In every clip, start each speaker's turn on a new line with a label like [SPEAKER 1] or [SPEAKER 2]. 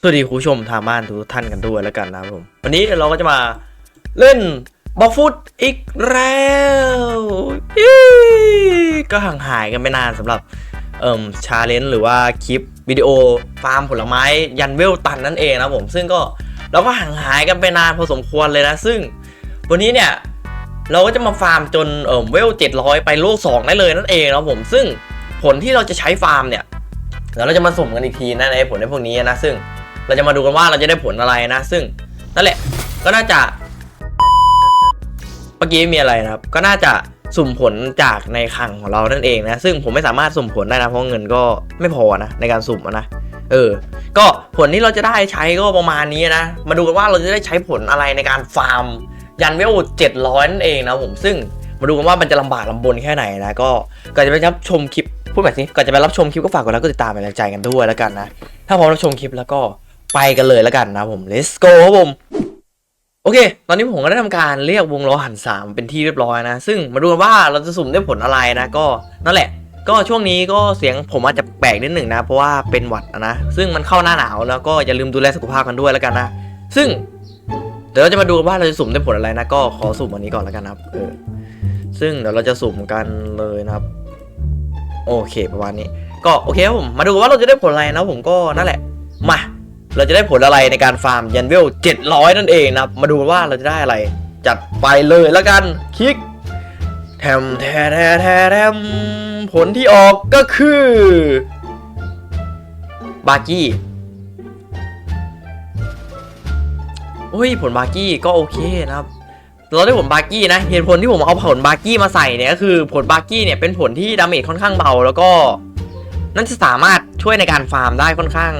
[SPEAKER 1] สวัสดีคุณผู้ชมทางบ้านทุกท่านกันด้วยแล้วกันนะครับผม วันนี้เราก็จะมาเล่นบล็อกฟุตอีกแล้วก็ห่างหายกันไปนานสำหรับเอ่มชาเลนจ์หรือว่าคลิปวิดีโอฟาร์มผลไม้ยันเวลตันนั่นเองนะผมซึ่งก็เราก็ห่างหายกันไปนานพอสมควรเลยนะ ซึ่งวันนี้เนี่ยเราก็จะมาฟาร์มจนเอ่มเวล700 ไปโลก2ได้เลยนั่นเองนะผมซึ่งผลที่เราจะใช้ฟาร์มเนี่ย เดี๋ยวเราจะมาสุ่มกันอีกทีนะในผลในพวกนี้นะ ซึ่งเราจะมาดูกันว่าเราจะได้ผลอะไรนะ ซึ่งนั่นแหละก็น่าจะเมื่อกี้มีอะไรนะครับ ก็น่าจะสุ่มผลจากในคลังของเรานั่นเองนะ ซึ่งผมไม่สามารถสุ่มผลได้นะ เพราะเงินก็ไม่พอนะในการสุ่มนะ เออ ก็ผลที่เราจะได้ใช้ก็ประมาณนี้นะ มาดูกันว่าเราจะได้ใช้ผลอะไรในการฟาร์ม ยันเวล700นั่นเองนะผม ซึ่งมาดูกันว่ามันจะลำบากลำบนแค่ไหนนะ ก็ก่อนจะไปรับชมคลิป พูดแบบนี้ก่อนจะไปรับชมคลิปก็ฝากกดไลค์กดติดตามเป็นกำลังใจกันด้วยแล้วกันนะ ถ้าพร้อมรับชมคลิปแล้วก็ไปกันเลยแล้วกันนะผม let's go ครับผมโอเค ตอนนี้ผมก็ได้ทำการเรียกวงล้อหันสามเป็นที่เรียบร้อยนะ ซึ่งมาดูกันว่าเราจะสุ่มได้ผลอะไรนะก็นั่นแหละ ก็ช่วงนี้ก็เสียงผมอาจจะแปลกนิดหนึ่งนะ เพราะว่าเป็นหวัดนะ ซึ่งมันเข้าหน้าหนาวแล้วก็อย่าลืมดูแลสุขภาพกันด้วยแล้วกันนะ ซึ่งเดี๋ยวเราจะมาดูว่าเราจะสุ่มได้ผลอะไรนะ ก็ขอสุ่มอันนี้ก่อนแล้วกันนะครับเออซึ่งเดี๋ยวเราจะสุ่มกันเลยนะครับ โอเคประมาณนี้ ก็โอเคครับผมมาดูว่าเราจะได้ผลอะไรนะผมก็นั่นแหละ มาเราจะได้ผลอะไรในการฟาร์มยันเวล700 นั่นเองนะมาดูว่าเราจะได้อะไร จัดไปเลยแล้วกันคลิกแทมแทแทแทแทมผลที่ออกก็คือบาร์กี้โอ้ยผลบาร์กี้ก็โอเคนะครับ เราได้ผลบาร์กี้นะเหตุผลที่ผมเอาผลบาร์กี้มาใส่เนี่ยก็คือผลบาร์กี้เนี่ยเป็นผลที่ดาเมจค่อนข้างเบาแล้วก็นั่นจะสามารถช่วยในการฟาร์มได้ค่อนข้าง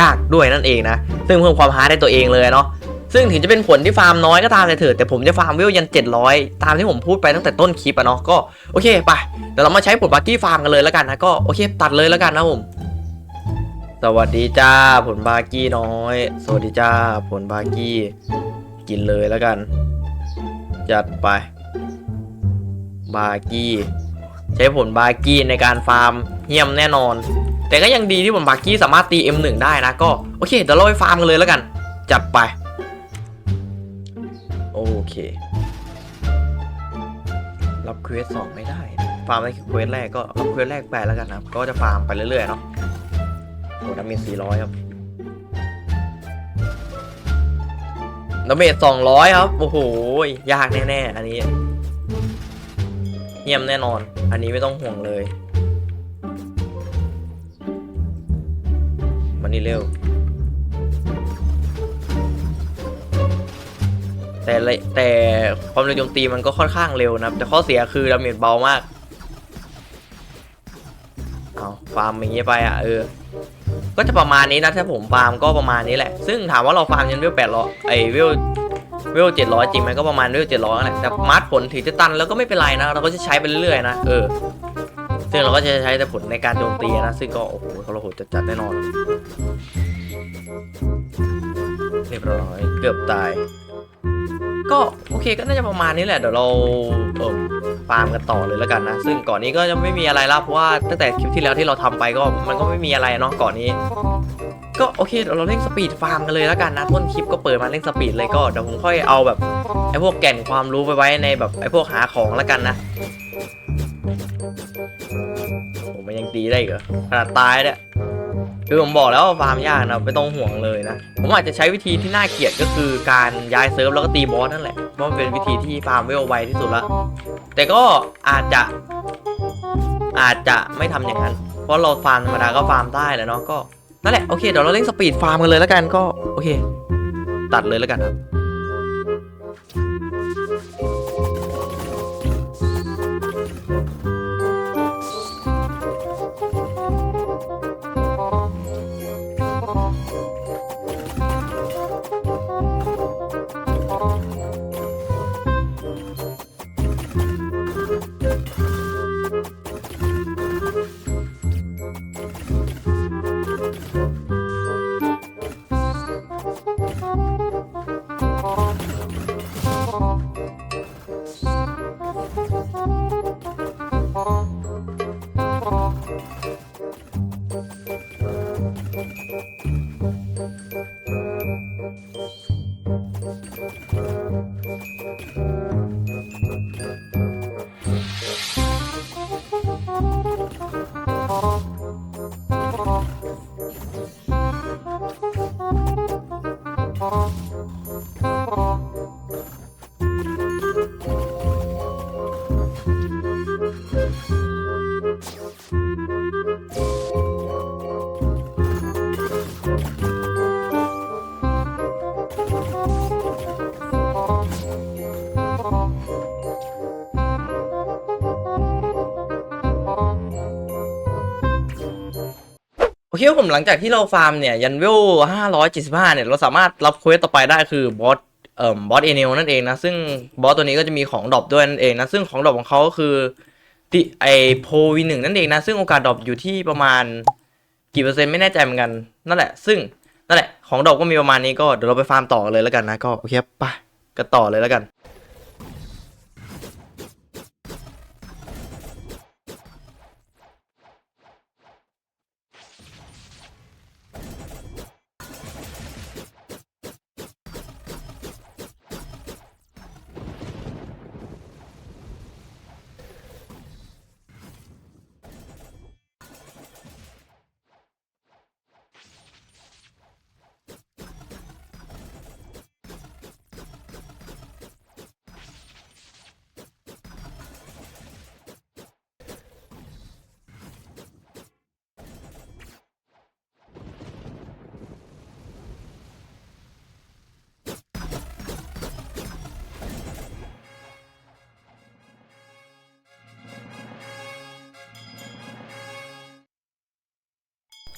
[SPEAKER 1] ยากด้วยนั่นเองนะซึ่งเพิ่มความฮาร์ดได้ตัวเองเลยเนาะซึ่งถึงจะเป็นผลที่ฟาร์มน้อยก็ตามแต่เถิดแต่ผมจะฟาร์มเวยัน 700 ตามที่ผมพูดไปตั้งแต่ต้นคลิปอะเนาะก็โอเคไปเดี๋ยวเรามาใช้ผลบาร์กี้ฟาร์มกันเลยแล้วกันนะก็โอเคตัดเลยแล้วกันนะผมสวัสดีจ้าผลบาร์กี้น้อย สวัสดีจ้าผลบาร์กี้ กินเลยแล้วกัน จัดไป บากี้ ใช้ผลบากี้ในการฟาร์มเยี่ยมแน่นอน แต่ก็ยังดีที่ผลบากี้สามารถตี M1 ได้นะก็ โอเคเดี๋ยวเราไปฟาร์มกันเลยแล้วกัน จัดไป โอเค รับเควสสองไม่ได้ ฟาร์มได้เควสแรกก็รับเควสแรกไปแล้วกันนะก็จะฟาร์มไปเรื่อยๆเนาะโอ้ดาเมจ400 ครับ ดาเมจ200ครับ โอ้โห ยากแน่ๆ อันนี้ เยี่ยมแน่นอน อันนี้ไม่ต้องห่วงเลย มันนี่เร็ว แต่แต่ความเร็วโจมตีมันก็ค่อนข้างเร็วนะครับ แต่ข้อเสียคือดาเมจเบามาก เอาฟาร์มอย่างงี้ยไปอะเออ ก็จะประมาณนี้นะถ้าผมฟาร์มก็ประมาณนี้แหละ ซึ่งถามว่าเราฟาร์มยันเวลแปดร้อยไอเวลเวลเจ็ดร้อยจริงไหมก็ประมาณเวลเจ็ดร้อยแหละแต่มาร์ทผลถึงจะตันแล้วก็ไม่เป็นไรนะ เราก็จะใช้ไปเรื่อยๆนะเออซึ่งเราก็จะใช้แต่ผลในการโจมตีนะ ซึ่งก็โอ้โหเขาโหดจัดๆแน่นอนเรียบร้อยเกือบตาย ก็โอเคก็น่าจะประมาณนี้แหละเดี๋ยวเราเออฟาร์มกันต่อเลยแล้วกันนะ ซึ่งก่อนนี้ก็จะไม่มีอะไรแล้วเพราะว่าตั้งแต่คลิปที่แล้วที่เราทำไปก็มันก็ไม่มีอะไรเนาะก่อนนี้ ก็โอเคเดี๋ยวเราเล่นสปีดฟาร์มกันเลยแล้วกันนะต้นคลิปก็เปิดมาเล่นสปีดเลยก็เดี๋ยวผมค่อยเอาแบบไอ้พวกแก่นความรู้ไปไว้ในแบบไอ้พวกหาของแล้วกันนะโอ้มันยังตีได้เหรอขนาดตายเนี่ยคือผมบอกแล้วว่าฟาร์มยากนะไม่ต้องห่วงเลยนะ ผมอาจจะใช้วิธีที่น่าเกลียดก็คือการย้ายเซิร์ฟแล้วก็ตีบอสนั่นแหละเพราะมันเป็นวิธีที่ฟาร์มเวลไวที่สุดละแต่ก็อาจจะ อาจจะไม่ทำอย่างนั้น เพราะเราฟาร์มธรรมดาก็ฟาร์มได้แหละเนาะก็ นั่นแหละโอเคเดี๋ยวเราเล่นสปีดฟาร์มกันเลยแล้วกันก็โอเค ตัดเลยแล้วกันครับ โเคครับผมหลังจากที่เราฟาร์มเนี่ย ยันเวล575 เนี่ย เราสามารถรับเควสต่อไปได้คือบอสเอ่อบอสเอเนลนั่นเองนะ ซึ่งบอสตัวนี้ก็จะมีของดรอปด้วยนั่นเองนะ ซึ่งของดรอปของเขาคือติไอโพวีหนึ่งนั่นเองนะ ซึ่งโอกาสดรอปอยู่ที่ประมาณกี่เปอร์เซ็นต์ไม่แน่ใจเหมือนกันนั่นแหละ ซึ่งนั่นแหละของดรอปก็มีประมาณนี้ก็เดี๋ยวเราไปฟาร์มต่อเลยแล้วกันนะก็โอเคไปกันต่อเลยแล้วกัน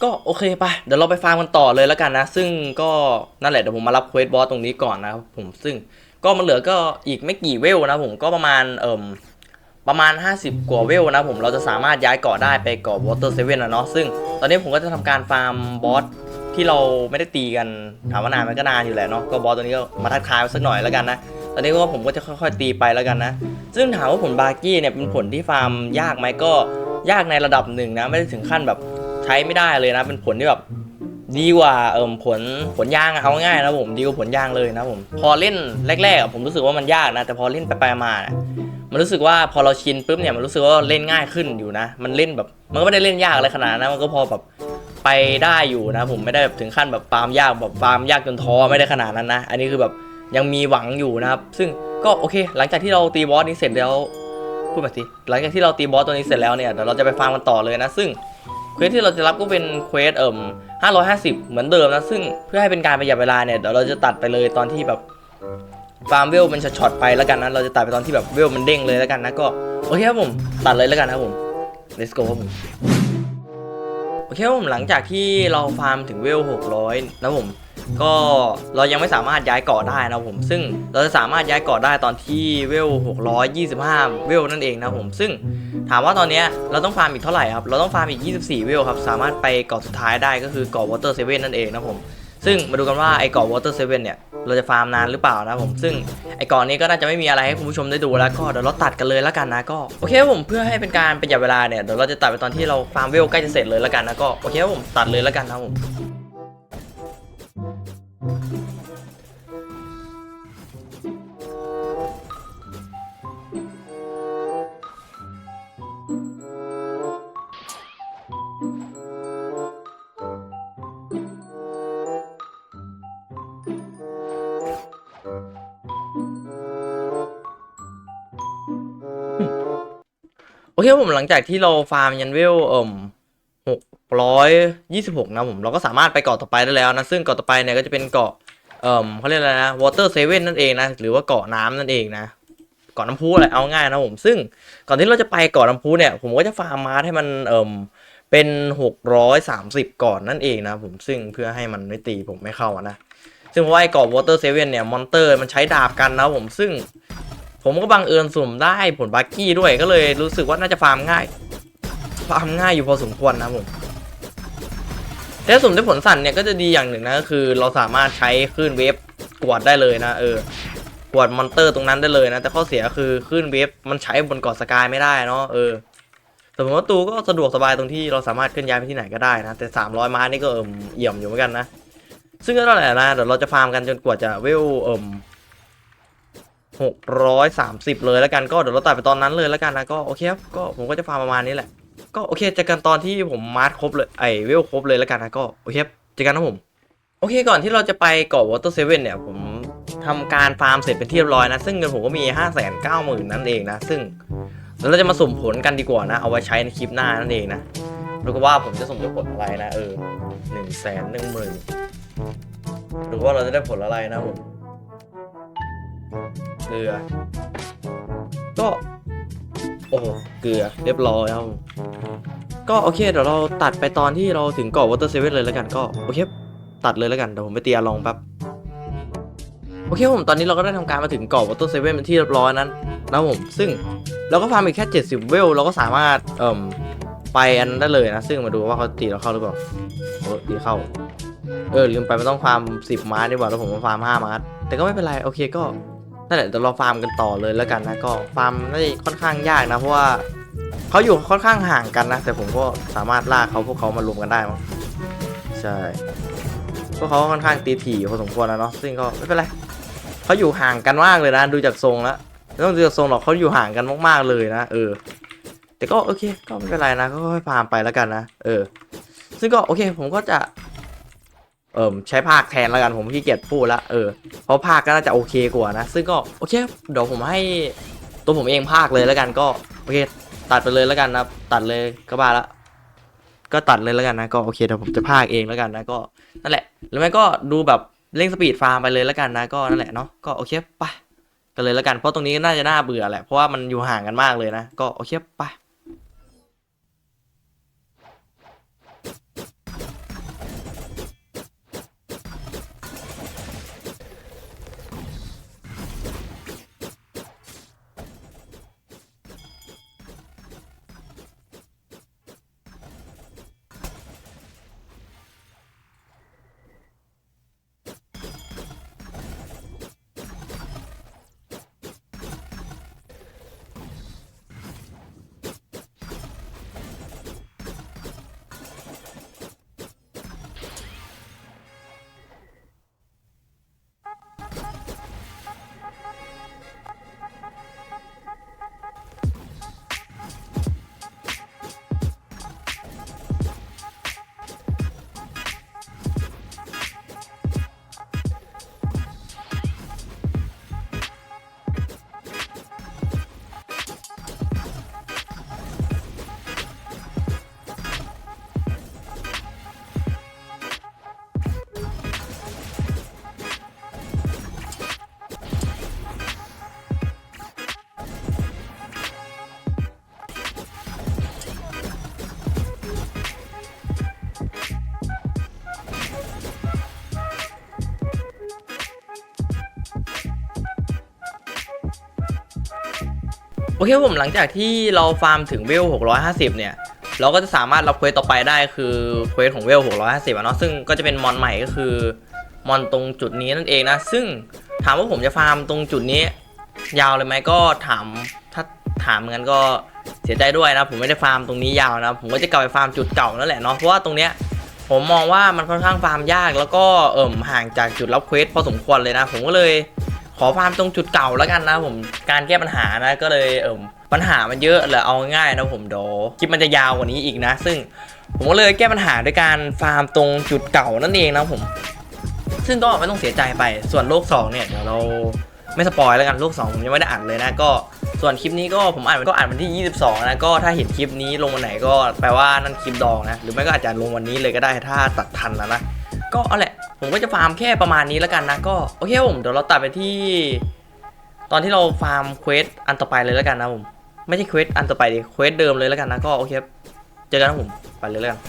[SPEAKER 1] ก็โอเคไปเดี๋ยวเราไปฟาร์มกันต่อเลยแล้วกันนะ ซึ่งก็นั่นแหละเดี๋ยวผมมารับเควสบอสตรงนี้ก่อนนะครับผมซึ่งก็มันเหลือก็อีกไม่กี่เวลนะผมก็ประมาณเอ่มประมาณ 50 กว่าเวลนะผมเราจะสามารถย้ายเกาะได้ไปเกาะวอเตอร์เซเว่นนะเนาะซึ่งตอนนี้ผมก็จะทำการฟาร์มบอสที่เราไม่ได้ตีกันถามว่านานมันก็นานอยู่แหละเนาะก็บอสตัวนี้ก็มาทักทายสักหน่อยแล้วกันนะตอนนี้ก็ผมก็จะค่อยๆตีไปแล้วกันนะ ซึ่งถามว่าผลบาร์กี้เนี่ยเป็นผลที่ฟาร์มยากไหมก็ยากในระดับหนึ่งนะไม่ได้ถึงขั้นแบบ ใช้ไม่ได้เลยนะเป็นผลที่แบบดีกว่าเอิมผลผลยางเอาง่ายนะผมดีกว่าผลยางเลยนะผมพอเล่นแรกๆผมรู้สึกว่ามันยากนะแต่พอเล่นไปๆมาเนี่ยมันรู้สึกว่าพอเราชินปุ๊บเนี่ยมันรู้สึกว่าเล่นง่ายขึ้นอยู่นะ มันเล่นแบบ มันก็ไม่ได้เล่นยากอะไรขนาดนั้นมันก็พอแบบไปได้อยู่นะ ผมไม่ได้แบบถึงขั้นแบบฟาร์มยากแบบฟาร์มยากจนท้อไม่ได้ขนาดนั้นนะ อันนี้คือแบบยังมีหวังอยู่นะครับซึ่งก็โอเค หลังจากที่เราตีบอสนี้เสร็จแล้วพูดมาสิหลังจากที่เราตีบอสตัวนี้เสร็จแล้วเนี่ยเดี๋ยวเราจะไปฟาร์มกันต่อเลยนะซึ่ง ควสที่เราจะรับก็เป็นเควสเอ่ม550 เหมือนเดิมนะ ซึ่งเพื่อให้เป็นการประหยัดเวลาเนี่ย เดี๋ยวเราจะตัดไปเลยตอนที่แบบฟาร์มเวลมันช็อตไปแล้วกันนะ เราจะตัดไปตอนที่แบบเวลมันเด้งเลยแล้วกันนะ ก็โอเคครับผม ตัดเลยแล้วกันนะครับผม let's go ครับผม โอเคครับผม หลังจากที่เราฟาร์มถึงเวล 600 นะผม ก็เรายังไม่สามารถย้ายเกาะได้นะผม ซึ่งเราจะสามารถย้ายเกาะได้ตอนที่เวล 625 เวลนั่นเองนะผม ซึ่งถามว่าตอนนี้เราต้องฟาร์มอีกเท่าไหร่ครับ เราต้องฟาร์มอีก 24 เวลครับ สามารถไปเกาะสุดท้ายได้ก็คือเกาะ Water 7นั่นเองนะผม ซึ่งมาดูกันว่าไอ้เกาะ Water 7เซเว่นเนี่ยเราจะฟาร์มนานหรือเปล่านะผมซึ่งไอ้เกาะนี้ก็น่าจะไม่มีอะไรให้คุณผู้ชมได้ดูแล้วก็เดี๋ยวเราตัดกันเลยแล้วกันนะก็โอเคผมเพื่อให้เป็นการประหยัดเวลาเนี่ยเดี๋ยวเราจะตัดไปตอนที่เราฟาร์มเวลใกล้จะเสร็จเลยแล้วกันนะก็โอเคผมตัดเลยแล้วกันนะผม โอเคผมหลังจากที่เราฟาร์มยันเวลเอ่ม ร้อยยี่สิบหกนะผมเราก็สามารถไปเกาะต่อไปได้แล้วนะซึ่งเกาะต่อไปเนี่ยก็จะเป็นเกาะเอ่มเขาเรียกอะไรนะ water seven นั่นเองนะหรือว่าเกาะน้ำนั่นเองนะเกาะน้ำพุอะไรเอาง่ายนะผมซึ่งก่อนที่เราจะไปเกาะน้ำพุเนี่ยผมก็จะฟาร์มมาให้มันเอ่มเป็นหกร้อยสามสิบก่อนนั่นเองนะผมซึ่งเพื่อให้มันไม่ตีผมไม่เข้านะซึ่งเพราะไอ้เกาะ water seven เนี่ยมอนเตอร์มันใช้ดาบกันนะผมซึ่ง ผมก็บังเอิญสุ่มได้ผลบักกี้ด้วยก็เลยรู้สึกว่าน่าจะฟาร์มง่าย ฟาร์มง่ายอยู่พอสมควรนะผม แต่สุ่มได้ผลสั่นเนี่ยก็จะดีอย่างหนึ่งนะก็คือเราสามารถใช้คลื่นเวฟกวาดได้เลยนะเออกวาดมอนเตอร์ตรงนั้นได้เลยนะ แต่ข้อเสียคือคลื่นเวฟมันใช้บนเกาะสกายไม่ได้เนาะเออแต่ผมว่าตูก็สะดวกสบายตรงที่เราสามารถเคลื่อนย้ายไปที่ไหนก็ได้นะแต่ 300 ม้านี่ก็เอิ่มเอี่ยมอยู่เหมือนกันนะ ซึ่งก็นั่นแหละนะเดี๋ยวเราจะฟาร์มกันจนกว่าจะเวลเอิ่มหกร้อยสามสิบเลยแล้วกันก็เดี๋ยวเราตัดไปตอนนั้นเลยแล้วกันนะก็โอเคครับก็ผมก็จะฟาร์มประมาณนี้แหละ ก็โอเคเจอกันตอนที่ผมมาร์คครบเลยไอเวลครบเลยแล้วกันนะก็โอเคเจอกันนะผม โอเคก่อนที่เราจะไปเกาะวอเตอร์เซเว่นเนี่ยผมทำการฟาร์มเสร็จเป็นที่เรียบร้อยนะ ซึ่งเงินผมก็มี 5 9 0 0 0 0นั่นเองนะ ซึ่งเราจะมาสุ่มผลกันดีกว่านะ เอาไว้ใช้ในคลิปหน้านั่นเองนะดูกันว่าผมจะสุ่มผลอะไรนะ เออหนึ่งแสนหนึ่งหมื่นหรือว่าเราจะได้ผลอะไรนะผมเกลือก็ โอ้โหเกลือเรียบร้อยครับก็โอเคเดี๋ยวเราตัดไปตอนที่เราถึงเกาะวอเตอร์เซเว่นเลยแล้วกันก็โอเคตัดเลยแล้วกันเดี๋ยวผมไปเตียลองแป๊บโอเคผมตอนนี้เราก็ได้ทำการมาถึงเกาะวอเตอร์เซเว่นเป็นที่เรียบร้อยนั้นนะผมซึ่งเราก็ฟาร์มอีกแค่ 70 เวลเราก็สามารถเอ่มไปอันได้เลยนะ ซึ่งมาดูว่าเขาตีเราเข้าหรือเปล่าโอ้ตีเข้า เออลืมไปมันต้องฟาร์ม10 มาร์ดีกว่าแล้วผมมาฟาร์ม5มาร์แต่ก็ไม่เป็นไรโอเคก็ นั่นแหละเดี๋ยวเราฟาร์มกันต่อเลยแล้วกันนะก็ฟาร์มน่าจะค่อนข้างยากนะเพราะว่าเขาอยู่ค่อนข้างห่างกันนะ แต่ผมก็สามารถลากเขาพวกเขามารวมกันได้มั้งใช่พวกเขาค่อนข้างตีถี่พอสมควรแล้วเนาะซึ่งก็ไม่เป็นไรเขาอยู่ห่างกันมากเลยนะ ดูจากทรงแล้วไม่ต้องดูจากทรงหรอกเขาอยู่ห่างกันมากๆเลยนะเออ แต่ก็โอเค ก็ไม่เป็นไรนะก็ค่อยๆพามไปแล้วกันนะเออ ซึ่งก็โอเค ผมก็จะ เอ่มใช้ภาคแทนแล้วกันผมขี้เกียจพูดละเออเพราะภาคก็น่าจะโอเคกว่านะ ซึ่งก็โอเคเดี๋ยวผมให้ตัวผมเองภาคเลยแล้วกันก็โอเค ตัดไปเลยแล้วกันนะตัดเลยก็บ้าละก็ตัดเลยแล้วกันนะก็โอเคเดี๋ยวผมจะภาคเองแล้วกันนะก็นั่นแหละหรือไม่ก็ดูแบบเร่งสปีดฟาร์มไปเลยแล้วกันนะก็นั่นแหละเนาะก็โอเคไปกันเลยแล้วกันเพราะตรงนี้น่าจะน่าเบื่อแหละเพราะว่ามันอยู่ห่างกันมากเลยนะ ก็โอเคไป โอเคผมหลังจากที่เราฟาร์มถึงเวล 650 เนี่ย เราก็จะสามารถรับเควสต่อไปได้คือเควสของเวล 650อะเนาะซึ่งก็จะเป็นมอนใหม่ก็คือมอนตรงจุดนี้นั่นเองนะ ซึ่งถามว่าผมจะฟาร์มตรงจุดนี้ ยาวเลยไหมก็ถามถ้าถามงั้นก็เสียใจด้วยนะ ผมไม่ได้ฟาร์มตรงนี้ยาวนะ ผมก็จะกลับไปฟาร์มจุดเก่านั่นแหละเนาะเพราะว่าตรงเนี้ยผมมองว่ามันค่อนข้างฟาร์มยาก แล้วก็เอิ่มห่างจากจุดรับเควสพอสมควรเลยนะ ผมก็เลย ขอฟาร์มตรงจุดเก่าแล้วกันนะผมการแก้ปัญหานะก็เลยเออปัญหามันเยอะแหละเอาง่ายนะผมเดี๋ยวคลิปมันจะยาวกว่านี้อีกนะ ซึ่งผมก็เลยแก้ปัญหาด้วยการฟาร์มตรงจุดเก่านั่นเองนะผม ซึ่งก็ไม่ต้องเสียใจไปส่วนโลก2เนี่ยเดี๋ยวเราไม่สปอยแล้วกันโลก2ผมยังไม่ได้อ่านเลยนะก็ส่วนคลิปนี้ก็ผมอ่านก็อ่านวันที่ 22 นะ ก็ถ้าเห็นคลิปนี้ลงวันไหนก็แปลว่านั่นคลิปดองนะ หรือไม่ก็อาจจะลงวันนี้เลยก็ได้ถ้าตัดทันนะนะ ก็เอาแหละ ผมก็จะฟาร์มแค่ประมาณนี้แล้วกันนะ ก็โอเคผมเดี๋ยวเราตัดไปที่ ตอนที่เราฟาร์มเควสอันต่อไปเลยแล้วกันนะผมไม่ใช่เควสอันต่อไปดิเควสเดิมเลยแล้วกันนะก็โอเคเจอกันนะผมไปเลยแล้วกัน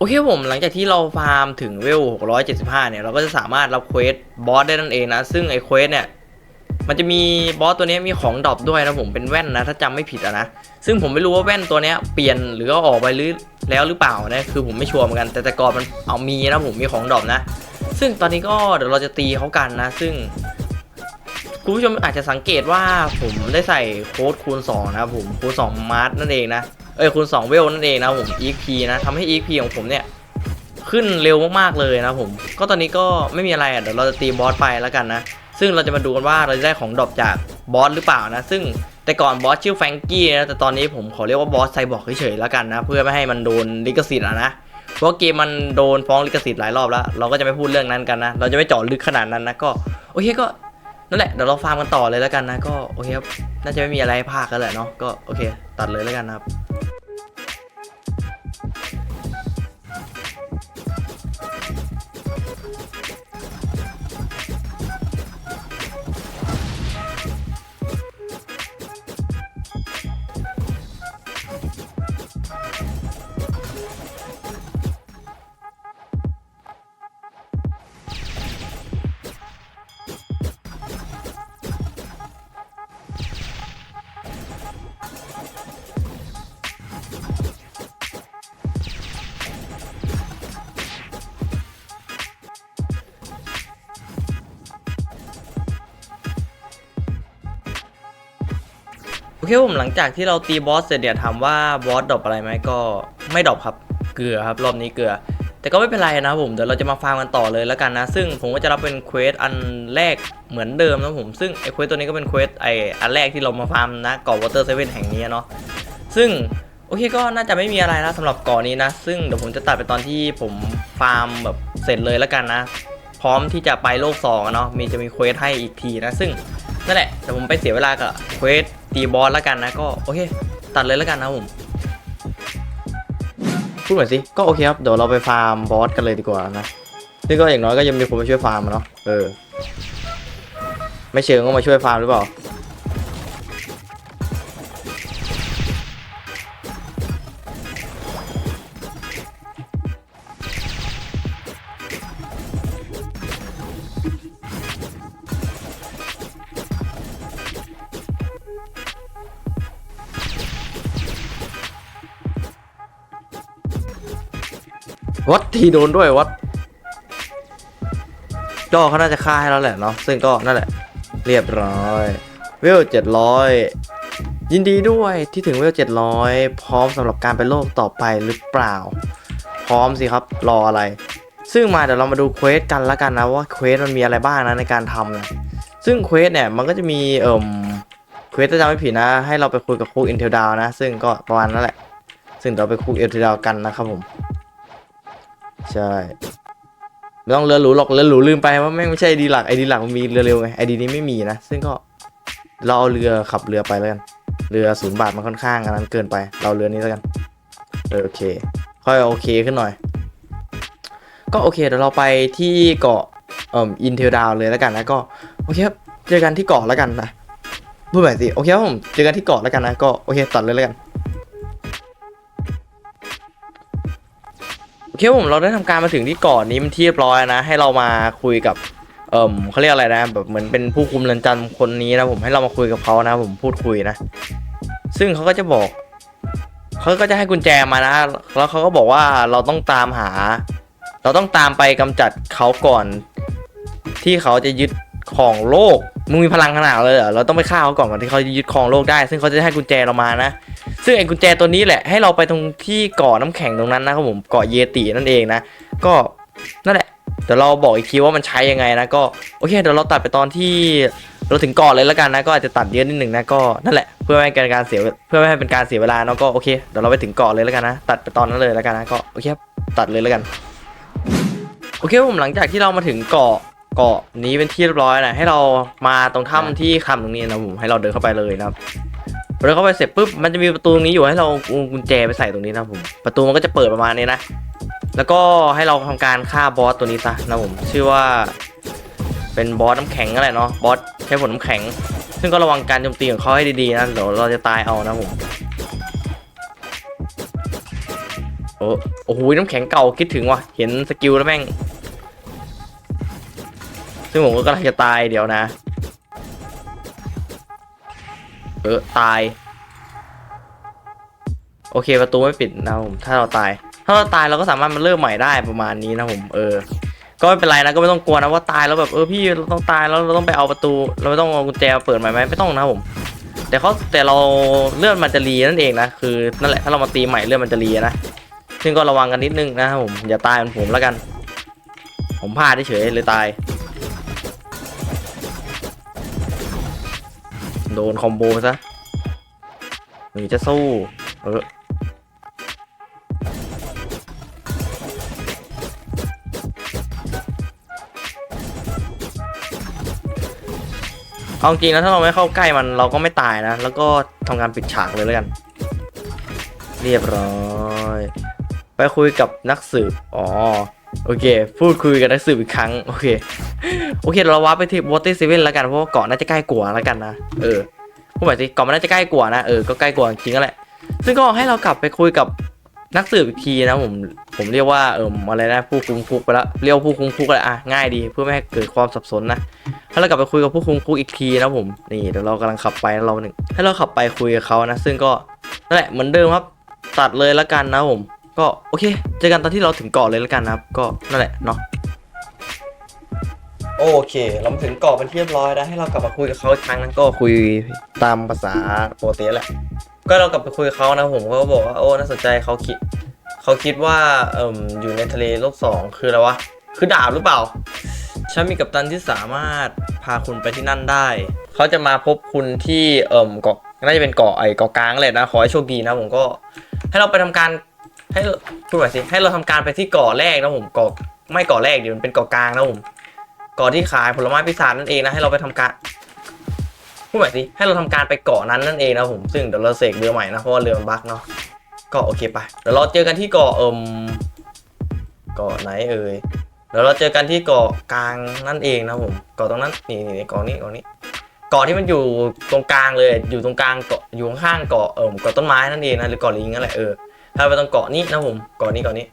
[SPEAKER 1] โอเคผมหลังจากที่เราฟาร์มถึงเวล 675 เนี่ย เราก็จะสามารถรับเควสบอสได้นั่นเองนะ ซึ่งไอ้เควสเนี่ย มันจะมีบอสตัวนี้มีของดรอปด้วยนะผมเป็นแว่นนะ ถ้าจำไม่ผิดอะนะ ซึ่งผมไม่รู้ว่าแว่นตัวนี้เปลี่ยนหรือเอาออกไปหรือแล้วหรือเปล่านะ คือผมไม่ชัวร์เหมือนกัน แต่แต่ก่อนมันเอามีนะผมมีของดรอปนะ ซึ่งตอนนี้ก็เดี๋ยวเราจะตีเขากันนะ ซึ่งคุณผู้ชมอาจจะสังเกตว่าผมได้ใส่โค้ดคูณ2นะครับผมคูณ2มาร์นั่นเองนะ เอ้ยคูณ2เวลนั่นเองนะผม EXP นะทำให้ EXP ของผมเนี่ยขึ้นเร็วมากๆเลยนะผม ก็ตอนนี้ก็ไม่มีอะไรอะเดี๋ยวเราจะตีบอสไปแล้วกันนะ ซึ่งเราจะมาดูกันว่าเราจะได้ของดรอปจากบอสหรือเปล่านะ ซึ่งแต่ก่อนบอสชื่อแฟงกี้นะแต่ตอนนี้ผมขอเรียกว่าบอสไซบอร์กเฉยๆแล้วกันนะ เพื่อไม่ให้มันโดนลิขสิทธิ์อะนะเพราะเกมมันโดนฟ้องลิขสิทธิ์หลายรอบแล้ว เราก็จะไม่พูดเรื่องนั้นกันนะ เราจะไม่เจาะลึกขนาดนั้นนะก็โอเคก็ นั่นแหละเดี๋ยวเราฟาร์มกันต่อเลยแล้วกันนะก็โอเคครับน่าจะไม่มีอะไรให้ภาคกันแหละเนาะก็โอเค ตัดเลยแล้วกันนะครับ เคผมหลังจากที่เราตีบอสเสร็จเนี่ยถามว่าบอสดรอปอะไรไหมก็ไม่ดรอปครับเกลือครับรอบนี้เกลือ แต่ก็ไม่เป็นไรนะผมเดี๋ยวเราจะมาฟาร์มกันต่อเลยแล้วกันนะ ซึ่งผมก็จะรับเป็นเควสอันแรกเหมือนเดิมนะผมซึ่งไอเควสตัวนี้ก็เป็นเควสไออันแรกที่เรามาฟาร์มนะเกาะวอเตอร์เซเว่นแห่งนี้เนาะซึ่งโอเคก็น่าจะไม่มีอะไรนะสำหรับเกาะนี้นะ ซึ่งเดี๋ยวผมจะตัดไปตอนที่ผมฟาร์มแบบเสร็จเลยแล้วกันนะ พร้อมที่จะไปโลก2อเนาะมีจะมีเควสให้อีกทีนะ ซึ่งนั่นแหละแต่ผมไปเสียเวลากับเควส ตีบอสแล้วกันนะก็โอเค ตัดเลยแล้วกันนะผมพูดหน่อยสิก็โอเคครับเดี๋ยวเราไปฟาร์มบอสกันเลยดีกว่านะนี่ก็อย่างน้อยก็ยังมีคนมาช่วยฟาร์มอะเนาะเออไม่เชิงก็มาช่วยฟาร์มหรือเปล่า ทีโดนด้วยวัดจอเขาน่าจะฆ่าให้แล้วแหละเนาะซึ่งก็นั่นแหละ เรียบร้อยเวลเจ็ดร้อยยินดีด้วยที่ถึงเวลเจ็ดร้อยพร้อมสำหรับการไปโลกต่อไปหรือเปล่า พร้อมสิครับรออะไร ซึ่งมาเดี๋ยวเรามาดูเควสกันละกันนะว่าเควสมันมีอะไรบ้างนะในการทำนะซึ่งเควสเนี่ยมันก็จะมีเอ่มเควสถ้าจำไม่ผิดนะ ให้เราไปคุยกับคุกอินเทลดาวนะ ซึ่งก็ประมาณนั้นแหละ ซึ่งเราไปคุกอินเทลดาวกันนะครับผม ใช่ไม่ต้องเรือหรูหรอกเรือหรูลืมไปว่าแม่งไม่ใช่ไอดีหลักไอดีหลักมันมีเรือเร็วไงไอดีนี้ไม่มีนะซึ่งก็เราเอาเรือขับเรือไปแล้วกันเรือศูนย์บาทมันค่อนข้างอันนั้นเกินไป เราเรือนี้แล้วกันเออโอเค ค่อยโอเคขึ้นหน่อย ก็โอเคเดี๋ยวเราไปที่เกาะเอ่ออินเทลดาวเลยแล้วกันนะก็โอเคครับเจอกันที่เกาะแล้วกันนะพูดใหม่สิโอเคครับผมเจอกันที่เกาะแล้วกันนะก็โอเคตัดเลยแล้วกัน เคผมเราได้ทำการมาถึงที่เกาะนี้มันที่เรียบร้อยนะ ให้เรามาคุยกับ เอ่มเขาเรียกอะไรนะ แบบเหมือนเป็นผู้คุมเรือนจำคนนี้นะผมให้เรามาคุยกับเขานะ ผมพูดคุยนะ ซึ่งเขาก็จะบอกเขาก็จะให้กุญแจมานะ แล้วเขาก็บอกว่าเราต้องตามหา เราต้องตามไปกำจัดเขาก่อน ที่เขาจะยึด ของโลก มึงมีพลังขนาดเลยเหรอ เราต้องไปฆ่าเขาก่อนก่อนที่เขาจะยึดของโลกได้ ซึ่งเขาจะให้กุญแจเรามานะ ซึ่งไอ้กุญแจตัวนี้แหละให้เราไปตรงที่เกาะน้ำแข็งตรงนั้นนะครับผม เกาะเยตินั่นเองนะ ก็นั่นแหละ เดี๋ยวเราบอกอีกทีว่ามันใช้ยังไงนะ ก็โอเค เดี๋ยวเราตัดไปตอนที่เราถึงเกาะเลยแล้วกันนะ ก็อาจจะตัดเยอะนิดหนึ่งนะ ก็นั่นแหละ เพื่อไม่ให้เป็นการเสีย เพื่อไม่ให้เป็นการเสียเวลาเนาะ ก็โอเค เดี๋ยวเราไปถึงเกาะเลยแล้วกันนะ ตัดไปตอนนั้นเลยแล้วกันนะ ก็โอเคครับ ตัดเลยแล้วกัน โอเคผมหลังจากที่เรามาถึงเกาะ เกาะนี้เป็นที่เรียบร้อยนะให้เรามาตรงถ้ำที่คำตรงนี้นะผมให้เราเดินเข้าไปเลยนะครับเดินเข้าไปเสร็จปุ๊บมันจะมีประตูตรงนี้อยู่ให้เราเอากุญแจไปใส่ตรงนี้นะครับผมประตูมันก็จะเปิดประมาณนี้นะแล้วก็ให้เราทำการฆ่าบอสตัวนี้ซะนะผมชื่อว่า เป็นบอสน้ำแข็งอะไรเนาะบอสใช้ผลน้ำแข็ง ซึ่งก็ระวังการโจมตีของเขาให้ดีๆนะเดี๋ยวเราจะตายเอานะผมโอ้โอ้โหน้ำแข็งเก่าคิดถึงว่ะเห็นสกิลแล้วแม่ง ซึ่งผมก็กำลังจะตายเดี๋ยวนะ เออตาย โอเคประตูไม่ปิดนะผมถ้าเราตาย ถ้าเราตายเราก็สามารถมาเริ่มใหม่ได้ประมาณนี้นะผมเออ ก็ไม่เป็นไรนะก็ไม่ต้องกลัวนะว่าตายแล้วแบบเออพี่เราต้องตายแล้วเราต้องไปเอาประตู เราไม่ต้องเอากุญแจเปิดใหม่ไหมไม่ต้องนะผมแต่เขาแต่เราเลื่อนมันจะรีนั่นเองนะคือนั่นแหละถ้าเรามาตีใหม่เลื่อนมันจะรีนะซึ่งก็ระวังกันนิดนึงนะครับผมอย่าตายเหมือนผมแล้วกัน ผมพลาดเฉยเลยตาย ดนคอมโบซะหรือจะสู้เออเอาจริงนะถ้าเราไม่เข้าใกล้มันเราก็ไม่ตายนะ แล้วก็ทำการปิดฉากเลยแล้วกัน เรียบร้อย ไปคุยกับนักสืบ อ๋อ โอเค พูดคุยกับนักสืบอีกครั้ง โอเค โอเคเราว้าไปที่วอเตอร์เซเว่นแล้วกันเพราะว่าเกาะน่าจะใกล้กว่าแล้วกันนะเออพูดแบบสิเกาะมันน่าจะใกล้กว่านะเออก็ใกล้กว่าจริงๆก็แหละ ซึ่งก็ให้เรากลับไปคุยกับนักสืบอีกทีนะผมผมเรียกว่าเอออะไรนะผู้คุมคุกไปแล้วเรียกผู้คุมคุกแหละอะง่ายดีเพื่อไม่ให้เกิดความสับสนนะให้เรากลับไปคุยกับผู้คุมคุกอีกทีนะผมนี่เดี๋ยวเรากำลังขับไปเราหนึ่งให้เราขับไปคุยกับเขานะ ซึ่งก็นั่นแหละเหมือนเดิมครับตัดเลยแล้วกันนะผม ก็โอเค เจอกันตอนที่เราถึงเกาะเลยแล้วกันนะครับ ก็นั่นแหละเนาะ โอเค เรามาถึงเกาะเป็นที่เรียบร้อยแล้วให้เรากลับมาคุยกับเขาอีกครั้งนั้นก็คุยตามภาษาโปกติแหละ ก็เรากลับไปคุยกับเขานะผมก็บอกว่าโอ้น่าสนใจเขาคิดเขาคิดว่าเอ่มอยู่ในทะเลโลกสองคืออะไรวะคือดาบหรือเปล่าฉันมีกัปตันที่สามารถพาคุณไปที่นั่นได้ เขาจะมาพบคุณที่เอ่มเกาะน่าจะเป็นเกาะไอ้เกาะกลางเลยนะขอให้โชคดีนะผมก็ให้เราไปทำการให้พูดหน่อยสิให้เราทำการไปที่เกาะแรกนะผมเกาะไม่เกาะแรกเดี๋ยวมันเป็นเกาะกลางนะผม กาะที่ขายผลไม้ปีศาจนั่นเองนะให้เราไปทำการพูดหน่อยสิให้เราทำการไปเกาะนั้นนั่นเองนะผมซึ่งเดี๋ยวเราเสกเรือใหม่นะเพราะว่าเรือมันบั๊กเนาะก็โอเคไปเดี๋ยวเราเจอกันที่เกาะเอิมเกาะไหนเอ่ยเดี๋ยวเราเจอกันที่เกาะกลางนั่นเองนะผมเกาะตรงนั้นนี่นี่เกาะนี้เกาะนี้เกาะที่มันอยู่ตรงกลางเลยอยู่ตรงกลางเกาะอยู่ข้างๆเกาะเอิมเกาะต้นไม้นั่นเองนะหรือเกาะลิงนั่นแหละเออถ้าไปตรงเกาะนี้นะผมเกาะนี้เกาะนี้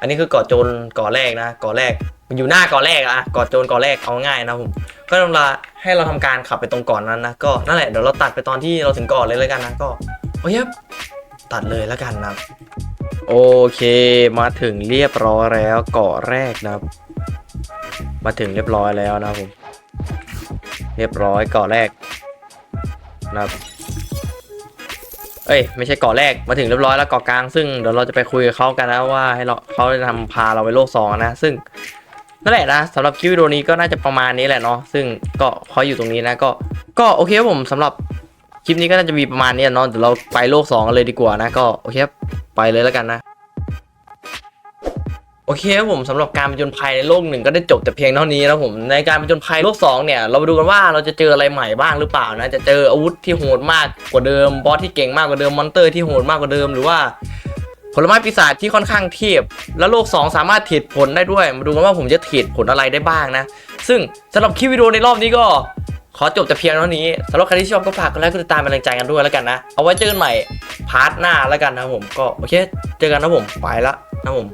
[SPEAKER 1] อันนี้คือเกาะโจรเกาะแรกนะเกาะแรก มันอยู่หน้าเกาะแรกอะกาะโจรเกาะแรกเอาง่ายนะผมก็ทำลาให้เราทำการขับไปตรงกาะนั้นนะก็นั่นแหละเดี๋ยวเราตัดไปตอนที่เราถึงเกาะเลยแล้วกันนะก็โอเคครับตัดเลยแล้วกันนะโอเคมาถึงเรียบร้อยแล้วเกาะแรกนะครับ มาถึงเรียบร้อยแล้วนะผมเรียบร้อยเกาะแรกนะครับเอ้ยไม่ใช่เกาะแรกมาถึงเรียบร้อยแล้วเกาะกลางซึ่งเดี๋ยวเราจะไปคุยกับเขากันนะว่าให้เราเขาจะทำพาเราไปโลกสองนะ ซึ่ง นั่นแหละนะสำหรับคลิปวิดีโอนี้ก็น่าจะประมาณนี้แหละเนาะซึ่งก็เขาอยู่ตรงนี้นะก็ก็โอเคครับผมสำหรับคลิปนี้ก็น่าจะมีประมาณนี้เนาะเดี๋ยวเราไปโลกสองกันเลยดีกว่านะก็โอเคครับไปเลยแล้วกันนะโอเคครับผมสำหรับการผจญภัยในโลกหนึ่งก็ได้จบแต่เพียงเท่านี้นะผมในการผจญภัยโลกสองเนี่ยเรามาดูกันว่าเราจะเจออะไรใหม่บ้างหรือเปล่านะจะเจออาวุธที่โหดมากกว่าเดิมบอสที่เก่งมากกว่าเดิมมอนเตอร์ที่โหดมากกว่าเดิมหรือว่า ผลไม้ปีศาจที่ค่อนข้างเทียบและโลก 2 สามารถเทรดผลได้ด้วย มาดูกันว่าผมจะเทรดผลอะไรได้บ้างนะ ซึ่งสำหรับคลิปวิดีโอในรอบนี้ก็ ขอจบแต่เพียงเท่านี้สำหรับใครที่ชอบก็ฝากกดไลค์กดติดตามเป็นกำลังใจกันด้วยแล้วกันนะ เอาไว้เจอกันใหม่พาร์ทหน้าแล้วกันนะผมก็โอเค เจอกันนะผมไปละนะผม